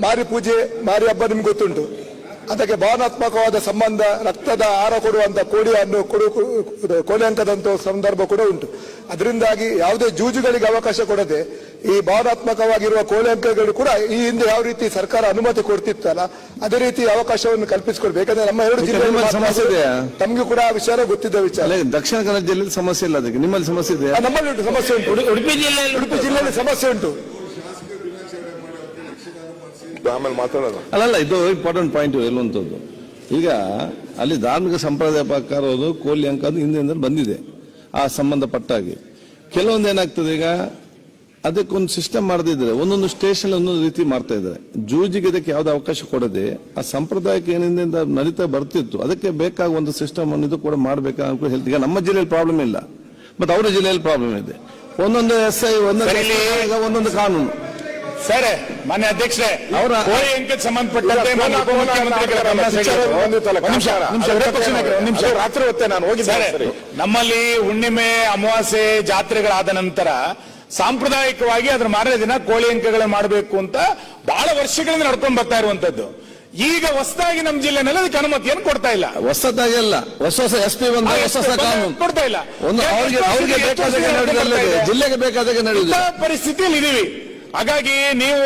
ಮಾರಿ ಪೂಜೆ ಮಾರಿ ಹಬ್ಬ ನಿಮ್ಗೆ ಗೊತ್ತುಂಟು? ಅದಕ್ಕೆ ಭಾವನಾತ್ಮಕವಾದ ಸಂಬಂಧ ರಕ್ತದ ಆರ ಕೊಡುವಂತ ಕೋಳಿ ಅನ್ನು ಕೊಡು- ಕೋಳಿ ಅಂಕದಂತ ಸಂದರ್ಭ ಕೂಡ ಉಂಟು. ಅದರಿಂದಾಗಿ ಯಾವುದೇ ಜೂಜುಗಳಿಗೆ ಅವಕಾಶ ಕೊಡದೆ ಈ ಭಾವನಾತ್ಮಕವಾಗಿರುವ ಕೋಳಿ ಅಂಕಗಳು ಕೂಡ ಈ ಹಿಂದೆ ಯಾವ ರೀತಿ ಸರ್ಕಾರ ಅನುಮತಿ ಕೊಡ್ತಿತ್ತಲ್ಲ ಅದೇ ರೀತಿ ಅವಕಾಶವನ್ನು ಕಲ್ಪಿಸಿಕೊಡ್ಬೇಕು. ಯಾಕಂದ್ರೆ ನಮ್ಮ ಎರಡು ಜಿಲ್ಲೆಗಳ ಜಿಲ್ಲೆಯಲ್ಲಿ ಸಮಸ್ಯೆ ಇದೆ ತಮಗೂ ಕೂಡ ಆ ವಿಚಾರ ಗೊತ್ತಿದ್ದ ವಿಚಾರ. ಅಲ್ಲ ದಕ್ಷಿಣ ಕನ್ನಡ ಜಿಲ್ಲೆಯಲ್ಲಿ ಸಮಸ್ಯೆ ಇಲ್ಲ ಅದಕ್ಕೆ. ನಿಮ್ಮಲ್ಲಿ ಸಮಸ್ಯೆ ಇದೆ ನಮ್ಮಲ್ಲಿ ಉಂಟು ಸಮಸ್ಯೆ ಉಂಟು. ಉಡುಪಿ ಜಿಲ್ಲೆಯಲ್ಲಿ ಉಡುಪಿ ಜಿಲ್ಲೆಯಲ್ಲಿ ಸಮಸ್ಯೆ ಉಂಟು. ಆಮೇಲೆ ಮಾತಾಡೋದು. ಅಲ್ಲಲ್ಲ ಇದು ಇಂಪಾರ್ಟೆಂಟ್ ಪಾಯಿಂಟ್ ಎಲ್ಲುವಂಥದ್ದು ಈಗ ಅಲ್ಲಿ ಧಾರ್ಮಿಕ ಸಂಪ್ರದಾಯ ಪ್ರಕಾರ ಅದು ಕೋಲಿ ಅಂಕ ಅದು ಹಿಂದಿನಿಂದ ಬಂದಿದೆ ಆ ಸಂಬಂಧಪಟ್ಟಾಗಿ. ಕೆಲವೊಂದು ಏನಾಗ್ತದೆ ಈಗ ಅದಕ್ಕೊಂದು ಸಿಸ್ಟಮ್ ಮಾಡದಿದ್ರೆ ಒಂದೊಂದು ಸ್ಟೇಷನ್ ಒಂದೊಂದು ರೀತಿ ಮಾಡ್ತಾ ಇದ್ದಾರೆ. ಜೂಜಿಗೆ ಇದಕ್ಕೆ ಯಾವ್ದು ಅವಕಾಶ ಕೊಡದೆ ಆ ಸಂಪ್ರದಾಯಕ್ಕೆ ಏನಿಂದ ನಡೀತಾ ಬರ್ತಿತ್ತು ಅದಕ್ಕೆ ಬೇಕಾಗುವ ಒಂದು ಸಿಸ್ಟಮ್ ಅನ್ನು ಇದು ಕೂಡ ಮಾಡಬೇಕಾ ಅಂತ ಹೇಳ್ತೀವಿ. ಈಗ ನಮ್ಮ ಜಿಲ್ಲೆಯಲ್ಲಿ ಪ್ರಾಬ್ಲಮ್ ಇಲ್ಲ ಮತ್ತೆ ಅವರ ಜಿಲ್ಲೆಯಲ್ಲಿ ಪ್ರಾಬ್ಲಮ್ ಇದೆ. ಒಂದೊಂದು ಎಸ್ ಐ ಒಂದೊಂದು ಒಂದೊಂದು ಕಾನೂನು. ಸರ್ ಮಾನ್ಯ ಅಧ್ಯಕ್ಷರೇ ಅವರ- ಕೋಳಿ ಅಂಕಕ್ಕೆ ಸಂಬಂಧಪಟ್ಟಂತೆ ಮಾನ್ಯ ಉಪಮುಖ್ಯಮಂತ್ರಿಗಳ ಗಮನ ಸೆಳೆಯೋದು. ಒಂದ್ ನಿಮಿಷ. ರಾತ್ರಿ ಹೊತ್ತೆ ನಾನು ಹೋಗಿದ್ದೆ. ನಮ್ಮಲ್ಲಿ ಹುಣ್ಣಿಮೆ ಅಮಾವಾಸ್ಯೆ ಜಾತ್ರೆಗಳಾದ ನಂತರ ಸಾಂಪ್ರದಾಯಿಕವಾಗಿ ಅದ್ರ ಮಾರನೇ ದಿನ ಕೋಳಿ ಅಂಕಗಳನ್ನ ಮಾಡಬೇಕು ಅಂತ ಬಹಳ ವರ್ಷಗಳಿಂದ ನಡ್ಕೊಂಡ್ ಬರ್ತಾ ಇರುವಂತದ್ದು ಈಗ ಹೊಸದಾಗಿ ನಮ್ಮ ಜಿಲ್ಲೆನಲ್ಲಿ ಅದಕ್ಕೆ ಅನುಮತಿಯನ್ನು ಕೊಡ್ತಾ ಇಲ್ಲ ಹೊಸದಾಗಿ ಅಲ್ಲ ಹೊಸ ಹೊಸ ಎಸ್ ಪಿ ಬಂದ ಹೊಸ ಹೊಸ ಕಾನೂನು ಕೊಡ್ತಾ ಇಲ್ಲ ಒಂದು ಅವ್ರಿಗೆ ಅವ್ರಿಗೆ ಬೇಕಾದಾಗ ಜಿಲ್ಲೆಗೆ ಬೇಕಾದಾಗ ನಡೆಯುತ್ತೆ ಪರಿಸ್ಥಿತಿಯಲ್ಲಿ ಇದೀವಿ ಹಾಗಾಗಿ ನೀವು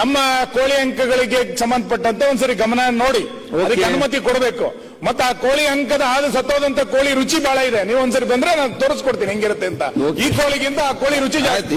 ನಮ್ಮ ಕೋಳಿ ಅಂಕಗಳಿಗೆ ಸಂಬಂಧಪಟ್ಟಂತೆ ಒಂದ್ಸರಿ ಗಮನ ನೋಡಿ. ಅದಕ್ಕೆ ಅನುಮತಿ ಕೊಡಬೇಕು. ಮತ್ತೆ ಆ ಕೋಳಿ ಅಂಕದ ಆದ ಸತ್ತೋದಂತ ಕೋಳಿ ರುಚಿ ಬಹಳ ಇದೆ. ನೀವು ಒಂದ್ಸರಿ ಬಂದ್ರೆ ನಾನು ತೋರಿಸ್ಕೊಡ್ತೀನಿ ಹೆಂಗಿರುತ್ತೆ ಅಂತ. ಈ ಕೋಳಿಗಿಂತ ಆ ಕೋಳಿ ರುಚಿ ಜಾಸ್ತಿ.